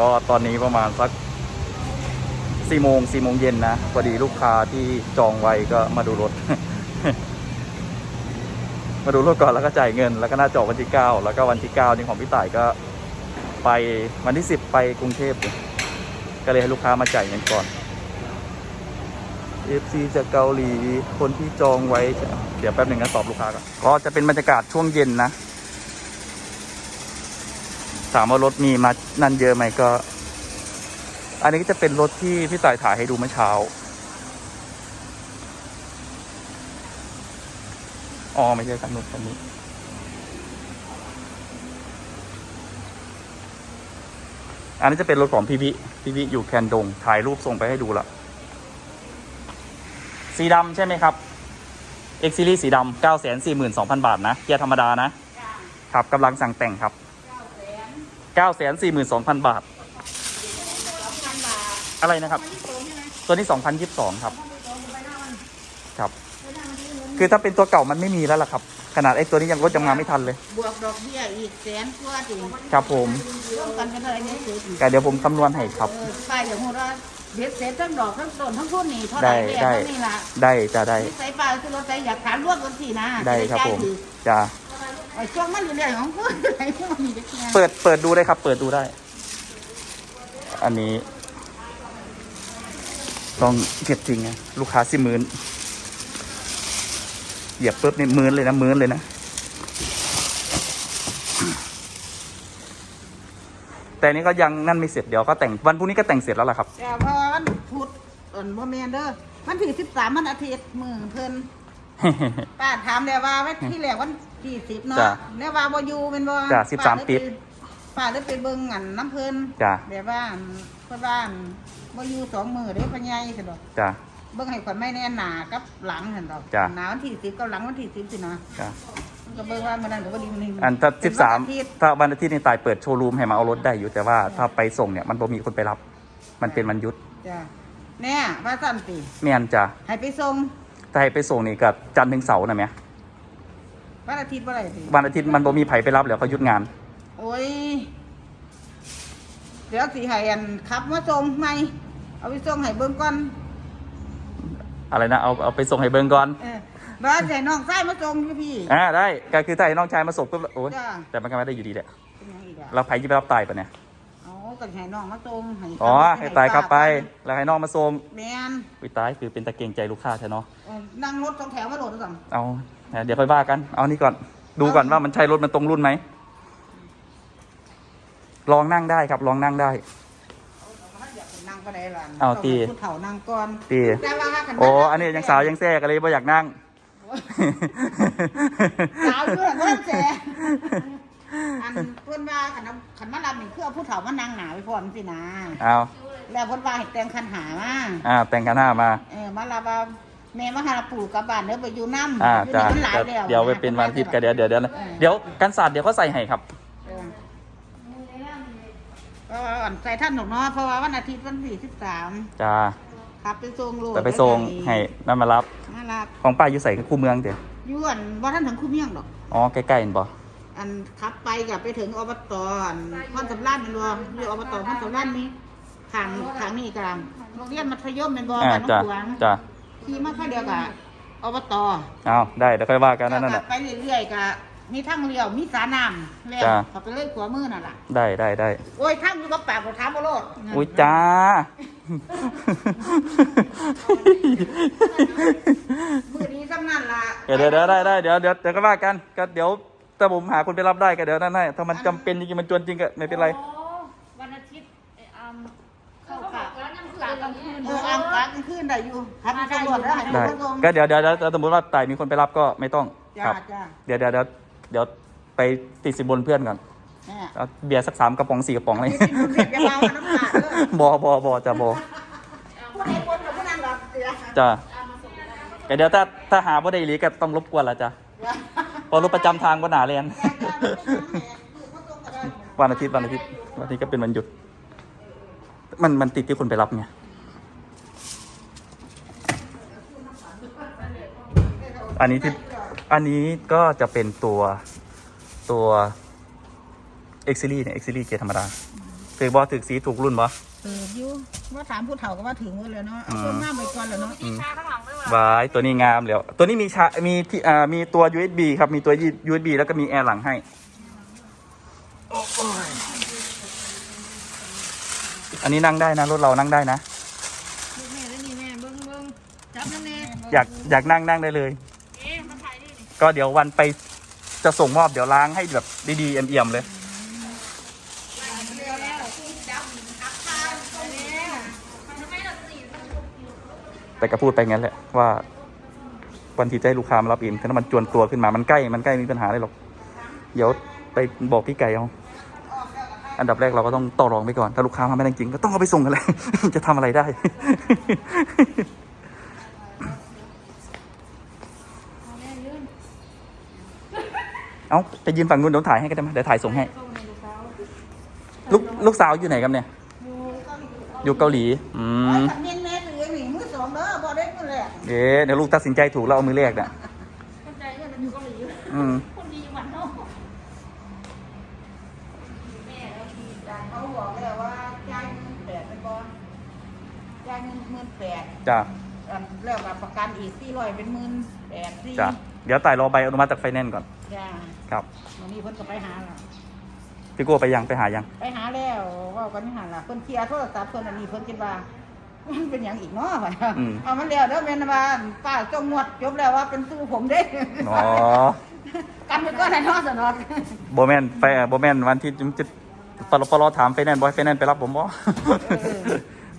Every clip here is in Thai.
ก็ตอนนี้ประมาณสักสี่โมงสี่โมงเย็นนะพอดีลูกค้าที่จองไว้ก็มาดูรถ มาดูรถก่อนแล้วก็จ่ายเงิน แล้วก็น่าจอวันที่เก้าแล้วก็วันที่เก้านี่ของพี่ต่ายก็ไปวันที่สิบไปกรุงเทพก็เลยให้ลูกค้ามาจ่ายเงินก่อน FC จากเกาหลีคนที่จองไว้ เดี๋ยวแป๊บหนึ่งนะตอบลูกค้าก่อนก็จะเป็นบรรยากาศช่วงเย็นนะ ถามว่ารถมีมานั่นเยอะไหมก็ อันนี้ก็จะเป็นรถที่พี่ต่ายถ่ายให้ดูเมื่อเช้า อ๋อไม่ใช่คันนู้นคันนี้อันนี้จะเป็นรถของพี่วิพี่วิอยู่แคนดง ถ่ายรูปส่งไปให้ดูละสีดำใช่ไหมครับ X Series สีดำ942,000บาทนะเกียร์ธรรมดานะ ครับกำลังสั่งแต่งครับ 942,000บาท อะไรนะครับ ตัวนี้2022ครับ ครับ คือถ้าเป็นตัวเก่ามันไม่มีแล้วล่ะครับ ขนาดไอ้ตัวนี้ยังรถยังมาไม่ทันเลย บวกดอกเบี้ยอีกแสนกว่าถึงครับผมร่วมกันเป็นอะไรเนี่ยสุดแต่เดี๋ยวผมคำนวณให้ครับเออป้ายอย่างหัวเราะเด็ดเสร็จทั้งดอกทั้งต้นทั้งทุนนี่เท่าไหได้ร่ได้เนี่ยนี่ล่ะได้จะได้ใส่ป้ายคือรถใส่อยากถามรวดกันสินะได้ครับผมจะไอ้ช่วงมันอยู่ในของพูดอะไรพวกนี้เด็กเนี่ยเปิดเปิดดูได้ครับ เปิดดูได้ อันนี้ต้องเก็บจริงนะลูกค้าสิหมื่นเหยียบปุ๊บนี่หมื่นเลยนะหมื่นเลยนะ แต่อันนี้ก็ยังนั่นไม่เสร็จเดี๋ยวก็แต่งวันพรุ่งนี้ก็แต่งเสร็จแล้วล่ะครับแต่พอวันพุธเอ่อนบ่แมนเด้อมันถือสิบสามมันอาทิตย์มือเพิ่นป้าถามแล้วว่าไว้ที่แรกวัน ที่สิบเนาะจ้ะแล้วว่าบ่อยู่เป็นบ่จ้ะ13ป้เลยไปิดป้าเลยไปเบิ่งอันน้ำเพิ่นจ้ะ แบบว่าอันเพิ่นว่าอันบ่อยู่สองมือเด้พ่อใหญ่ซั่นดอกจ้ะ เบิ่งให้คนไม่แน่หนากับหลังหั่นดอกจ้ะ หนาวันที่10กับหลังวันที่10สินะจ้ะมันก็เบิ่งว่ามื้อนั้นก็บ่ดีมื้อนี้อันถ้าเป็สินบวัสามอาทิตย์ถ้าวันอาทิตย์นี่ตายเปิดโชว์รูมให้มาเอารถได้อยู่แต่ว่าถ้าไปส่งเนี่ยมันบ่มีคนไปรับ มันเป็นวันหยุดจ้ะแน่ว่าซั่นติเมียนจ้ะให้ไปส่งถ้าให้ไปส่งนี่กับจันทร์ถึงเสาร์นะแม่ วันอาทิตย์บ่ได้ติวันอาทิตย์มันบ่มีไผไปรับแล้วเขาหยุดงาน โอ้ย เดี๋ยวสิให้อันขับมาส่งใหม่เอาไปส่งให้เบิ่งก่อนอะไรนะเอาเอาไปส่งให้เบิ่งก่อนเออบ้านใส่น้องชายมาส่งอยู่พี่ อ่าได้ก็คือถ้าให้น้องชายมาส่งปุ๊บโอ้ยจ้ะ แต่มันก็ไม่ได้อยู่ดีแหละเป็นหยังอีกอะเราไผจะไปรับตายปะเนี่ยเอาก็ให้น้องมาส่งให้อ๋อให้ตายครับไปแล้วให้น้องมาส่งแม่นวิตายคือเป็นตะเกียงใจลูกค้าใช่เนาะเออนั่งรถสองแถวมาโหลดสั่งเอา เดี๋ยวค่อยว่ากัน เอานี่ก่อน ดูก่อนว่ามันใช่รถมันตรงรุ่นไหม ลองนั่งได้ครับ ลองนั่งได้อยากนั่งก็ได้ล่ะเอาตีผู้เฒ่านั่งก่อนตีแต่ว่าคันโอ้อันนี้ยังสาวยังแซ่กันเลยไม่อยากนั่ง สาวอยู่แล้วก็แจอันเพิ่นว่าคันเอาคันมารับนี่คือเอาผู้เฒ่ามานั่งหนาไว้พร้อมสินะเอาแล้วเพิ่นว่าให้แต่งคันหามาอ่าแต่งกันหน้ามา เออมาลาว่า แม่มาหาปู่กลับบ้านเด้อไปอยู่น้ำอ่าอยู่จ้านี่มันหลายแล้วเดี๋ยวไปเป็นวันอาทิตย์กันเดี๋ยวเดี๋ยวเดี๋ยวเดี๋ยวกันศาสตร์เดี๋ยวเขาใส่ให้ครับเออเพราะว่าอันใส่ท่านหนกเนาะเพราะว่าวันอาทิตย์วันที่สิบสามจ้าขับไปส่งโลดแต่ไปส่งให้นั่นมารับน่ารักของป้าอยู่ใส่คู่เมืองเดี๋ยวอยวนว่าท่านถึงคู่เมี่ยงดอกอ๋อใกล้ๆเห็นบ่อันขับไปกับไปถึงอบตอันพ่อนสำรานเป็นบ่หรืออบตพ่อนสำรานนี้ทางทางนี้กลางโรงเรียนมัธยมเป็นบ่อ่าบ้านน้องจ้าหลวงจ้า ขี่มาค่อยเดียวกับอบตเอาได้เดี๋ยวค่อยว่ากันนั่นแล้วน่ะก็ไปเรื่อยๆก็มีทั้งเลี้ยวมีสาน้ำแล้วจ้ะ เขาไปเลยขวามือนั่นล่ะได้ได้ได้โอ้ยทั้งอยู่กับปากกับถามบ่โลดอุ้ยจ้า มือนี้สำนั่นล่ะเดี๋ยวเดี๋ยวเดี๋ยวได้ได้เดี๋ยวเดี๋ยวเดี๋ยวก็ว่ากันก็เดี๋ยวถ้าผมหาคนไปรับได้ก็เดี๋ยวนั่นให้ถ้ามันจำเป็นจริงๆมันจวนจริงก็ไม่เป็นไรวันอาทิตย์ไอ้อัมเข้าค่ะกลางกลางคืน เอออ่างกลางขึ้นได้อยู่ครับมีตำรวจแล้วให้ได้ดูตรงก็เดี๋ยวเดี๋ยวเดี๋ยวสมมติว่าไต่มีคนไปรับก็ไม่ต้องคจ้ารับ จ้าเดี๋ยวเดี๋ยวเดี๋ยวเดี๋ยวไปติดสินบนเพื่อนก่อนแม่เอาเบียร์สักสามกระป๋องสี่กระป๋องเลยนี่ที่คุณเรียกอย่าเมาน้ำตาเด้อบอบอบอจะบอผู้ใดคนกับผู้นั้นหรอกเสียจ้าก็เดี๋ยวถ้าถ้าหาบ่ได้อีหลีก็ต้องรบกวนละจ้ะเพอรถประจำทางก็หนาแลนวันอาทิตย์วันอาทิตย์วันอาทิตย์ก็เป็นวันหยุด มันมันติดที่คนไปรับไง อันนี้ที่อันนี้ก็จะเป็นตัวตัว X Series เนี่ย X Series เกียร์ธรรมดาถือบอถือสีถูกรุ่นบอเอออยู่ว่าถามผู้เฒ่าก็ว่าถึงหมดแล้วเนาะเอาอืมคนมาไปก่อนแล้วเนาะชาข้างหลังด้วยวายตัวนี้งามแล้ว ตัวนี้มีชา มีที่อ่ามีตัว USB ครับ มีตัว USB แล้วก็มีแอร์หลังให้โอ้ยอันนี้นั่งได้นะ รถเรานั่งได้นะ ลูกแม่แล้วนี่แม่เบิ้งเบิ้งจับนั่นแน่อยากอยากนั่งนั่งได้เลย เอ๊ะมาถ่ายดิ ก็เดี๋ยววันไปจะส่งมอบเดี๋ยวล้างให้แบบดีๆเอี่ยมๆเลย แต่ก็พูดไปงั้นแหละว่าวันที่จะให้ลูกค้ามารับเองถ้ามันจวนตัวขึ้นมามันใกล้มันใกล้มีปัญหาอะไรหรอก เดี๋ยวไปบอกพี่ไก่เอาอันดับแรกเราก็ต้องต่อรองไปก่อน ถ้าลูกค้ามาไม่ได้จริงก็ต้องเอาไปส่งกันแหละจะทำอะไรได้ เอาแม่ยืน เอาไปยืนฝั่งนู้นเดี๋ยวถ่ายให้ก็ได้ไหมเดี๋ยวถ่ายส่งให้เข้าในลูกสาวลูกลูกสาวอยู่ไหนครับเนี่ย อยู่เกาหลี อืมขันเน้นแม่ถือหนีมือสองเด้อบ่ได้มือแรกเดี๋ยวเดี๋ยวลูกตัดสินใจถูกแล้วเอามือแรกน่ะคนใจเนี่ยมันอยู่เกาหลีอยู่อืมคนดีอยู่บ้านนอกแม่แล้วดีจานเขาบอกแล้วว่าจ่ายเงินแปดเป็นบอลจ่ายเงินหมื่นแปดจ้า อันแล้วกับประกันอีกสี่ร้อยเป็นหมื่นแปดสี่จ้าเดี๋ยวต่ายรอใบอนุมัติจากไฟแนนซ์ก่อนจ้าครับวันนี้เพิ่นก็ไปหาล่ะพี่กัวไปยังไปหายัง ไปหาแล้วเว่ากันไม่หาล่ะเพิ่นเคลียร์โทรศัพท์เพิ่นอันนี้เพิ่นคิดว่า มันเป็นอย่างอีกเนาะอืม เอามันแล้วเด้อแม่นว่าป้าจงงวดจบแล้วว่าเป็นสู้ผมเด้อ๋อกันไปก่อนนะเนาะสนอกโบแมนไฟโบแมนวันที่จะปลปลถามไฟแนนซ์บอยไฟแนนซ์ไปรับผมบ่ เ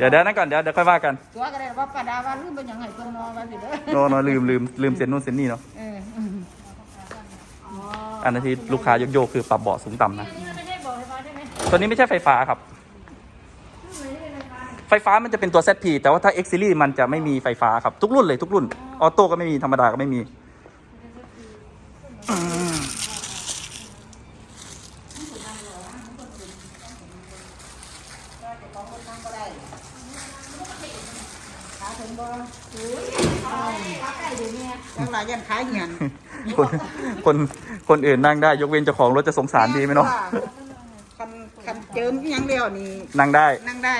ดี๋ยวเดี๋ยวนั่นก่อนเดี๋ยวเดี๋ยวค่อยว่ากันตัวก็ได้ว่าป้าดาว่าลืมเป็นหยังไงเพิ่นเนาะว่าสิเด้อโนโนลืมลืมลืมเซ็นนู่นเซ็นนี่เนาะเอออืมอ๋ออันนั้นที่ลูกค้ายกโยกคือปรับเบาะสูงต่ำนะอันนี้มันไม่ใช่บอกไฟฟ้าใช่ไหมตัวนี้ไม่ใช่ไฟฟ้าครับไม่ใช่ไฟฟ้าไฟฟ้ามันจะเป็นตัว ZP แต่ว่าถ้า X Series มันจะไม่มีไฟฟ้าครับ ทุกรุ่นเลยทุกรุ่น ออโต้ก็ไม่มีธรรมดาก็ไม่มีอืม ก็เจะของคนนั่งก็ได้ขาถึงบ่อุ้ยขาใกล้ อยู่เนี่ยยังหลายยันขาเหียนคนคนคนอื่นนั่งได้ยกเว้นเจ้าของรถจะสงสารดีไหมเนาะคันคันเจิมอิหยังเดียวนี่นั่งได้นั่งได้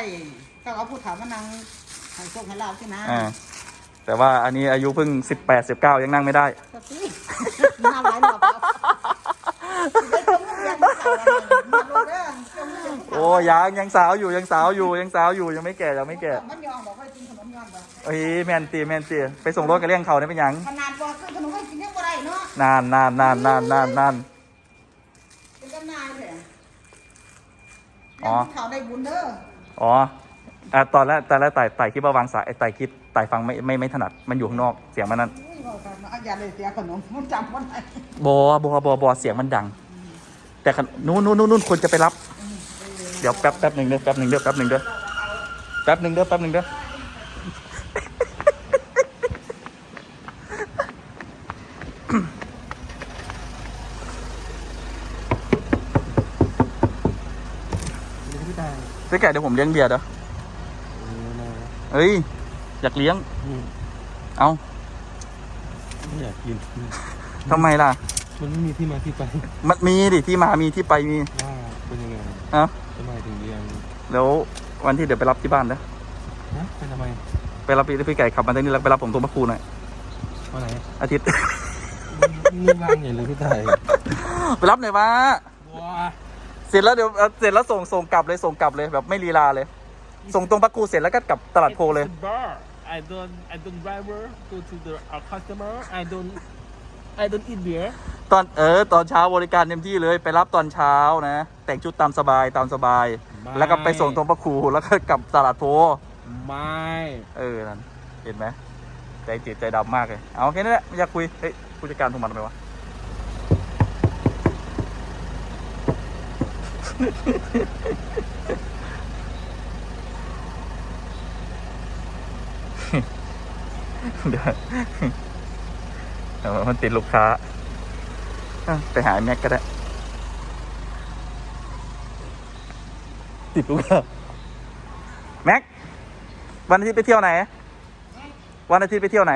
ต้องเอาผู้ถามมานั่งให้โชคให้ลาบใช่นะอ่าแต่ว่าอันนี้อายุเพิ่ง18 19ยังนั่งไม่ได้สติน่าหลายรอบแล้วได้จมเรียนมาข่าวอะไรมาโลดเด้อจมเรียน โอ้ยังยังสาวอยู่ยังสาวอยู่ยังสาวอยู่ยังไม่แก่ยังไม่แก่มันยอมบอกว่ากินขนมยอมบ่เอ้ยแมนตีแมนตีไปส่งรถกับเลี้ยงเขาได้เป็นยังขนาดบอกซื้อขนมให้กินยังบ่ได้เนาะนานนานนานนานนานนานเป็นกันนายเลยอ๋อเขาได้บุญเด้ออ๋ออะตอนแรกตอนแรกไต่ไต่คิดว่าวางสายไต่คิดไต่ฟังไม่ไม่ไม่ถนัดมันอยู่ข้างนอกเสียงมันนั้นอยบอกกันอาเลยเสียขนมมันจำบ่ได้บอบอบอบอเสียงมันดัง แต่ขนนู้นนู้นนู้นนู้นคนจะไปรับ เดี๋ยวแป๊บแป๊บหนึ่งเด้อแป๊บหนึ่งเด้อแป๊บหนึ่งเด้อแป๊บหนึ่งเด้อแป๊บหนึ่งเด้อพี่ตายไปไก่เดี๋ยวผมเลี้ยงเบียร์เด้อเฮ้ย อยากเลี้ยง เอาไม่อยากกินทำไมล่ะ มันไม่มีที่มาที่ไป มันมีดิที่มามีที่ไปมี ว่าเป็นยังไง เอ้า ทำไมถึงเรียนแล้ววันที่เดี๋ยวไปรับที่บ้านเด้อฮะไปทำไมไปรับพี่พี่ไก่ขับมาตรงนี้แล้วไปรับผมตรงพระครูหน่อยวันไหนอาทิตย์ นี่ว่างใหญ่เลยพี่ตายไปรับหน่อยมาว้าเสร็จแล้วเดี๋ยวเอ่อเสร็จแล้วส่งส่งกลับเลยส่งกลับเลยแบบไม่ลีลาเลย ส่งตรงพระครูเสร็จแล้วก็กลับตลาดโพเลย bar I don't I don't driver go to the our customer I don't I don't eat beer ตอนเออ ตอนเช้าบริการเต็มที่เลยไปรับตอนเช้านะ แต่งชุดตามสบายตามสบาย ไม่ แล้วก็ไปส่งตรงพระครูแล้วก็กลับตลาดโพไม่เออนั่นเห็นไหมใจจืดใจดำมากเลยเอาแค่นี้แหละไม่อยากคุยเฮ้ยผู้จัดการโทรมาทำไมวะ เดี๋ยวเดี๋ยวมันติดลูกค้าอะ ไปหาไอ้แม็กก็ได้ ติดลูกค้าแม็ก วันอาทิตย์ไปเที่ยวไหน วันอาทิตย์ไปเที่ยวไหน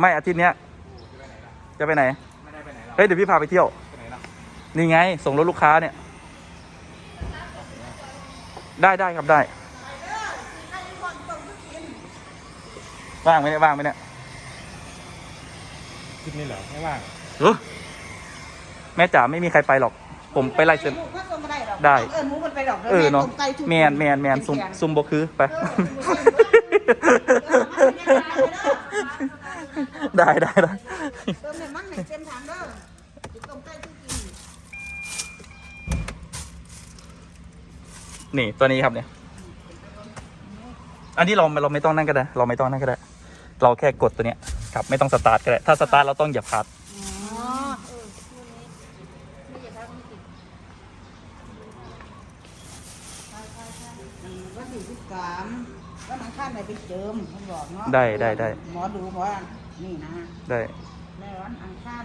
ไม่อาทิตย์เนี้ย จะไปไหน เฮ้ยเดี๋ยวพี่พาไปเที่ยว นี่ไง ส่งรถลูกค้าเนี่ย ได้ได้ครับได้ว่างไหมเนี่ยว่างไหมเนี่ยคิดนี่เหรอ ไม่ว่างเออ แม่จ๋าไม่มีใครไปหรอก ผมไปไล่เซ็นลูกก็ส่งมาได้หรอกได้ เออหมูมันไปหรอกเออเนาะต้มไก่ทุกแมนแมนแมนซุมแข็งซุมบคือไป ได้ได้ได้เติมเนี่ยมันให้เต็มถังเด้อต้มไก่ทุกกินนี่ตัวนี้ครับเนี่ย อันนี้เราเราไม่ต้องนั่นก็ได้ เราไม่ต้องนั่นก็ได้ เราแค่กดตัวเนี้ยครับไม่ต้องสตาร์ทก็ได้ ถ้าสตาร์ทเราต้องเหยียบคลัตช์ อ๋อเออรุ่นนี้ไม่ใช่ครับไม่ติด วันที่สิบสามวันอังคารไหนไปเจิมเขาบอกเนาะได้ได้ได้ หมอดูบอกว่านี่นะได้ในวันอังคาร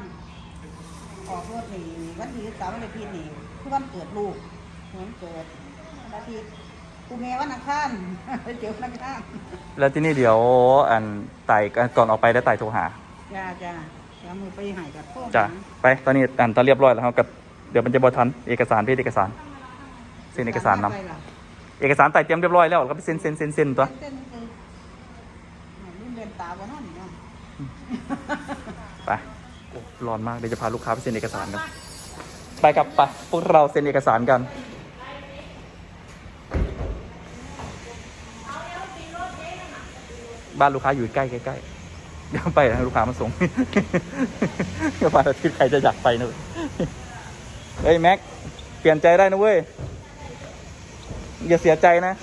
ออกรถนี่วันที่สิบสามวันอาทิตย์นี่คือวันเกิดลูกเหมือนเกิดวันอาทิตย์กูเมวันอังคารไปเจอวันอังคารแล้วที่นี่เดี๋ยวอันไต่ก่อนออกไปได้ไต่โทรหาจ้าจ้าแล้วมือไปใหายกับพ่อจ้ะไปตอนนี้อันตอนเรียบร้อยแล้วครับกับเดี๋ยวมันจะบอทันเอกสารพี่เอกสารเซ็นเอกสารนำไปล่ะ เอกสารไต่เตรียมเรียบร้อยแล้วแล้วก็ไปเซ็นเซ็นเซ็นเซ็นตัวเส้นคือรุ่นเรียนตาบนนั่เนาะไปโอ้ร้อนมากเดี๋ยวจะพาลูกค้าไปเซ็นเอกสารกันไปครับไปพวกเราเซ็นเอกสารกันบ้านลูกค้าอยู่ใกล้ใกล้เดี๋ยวไปนะลูกค้ามาส่งเดี๋ยววันอาทิตย์ใครจะอยากไปนะเว้ยเฮ้ยแม็กเปลี่ยนใจได้นะเว้ย อย่าเสียใจนะ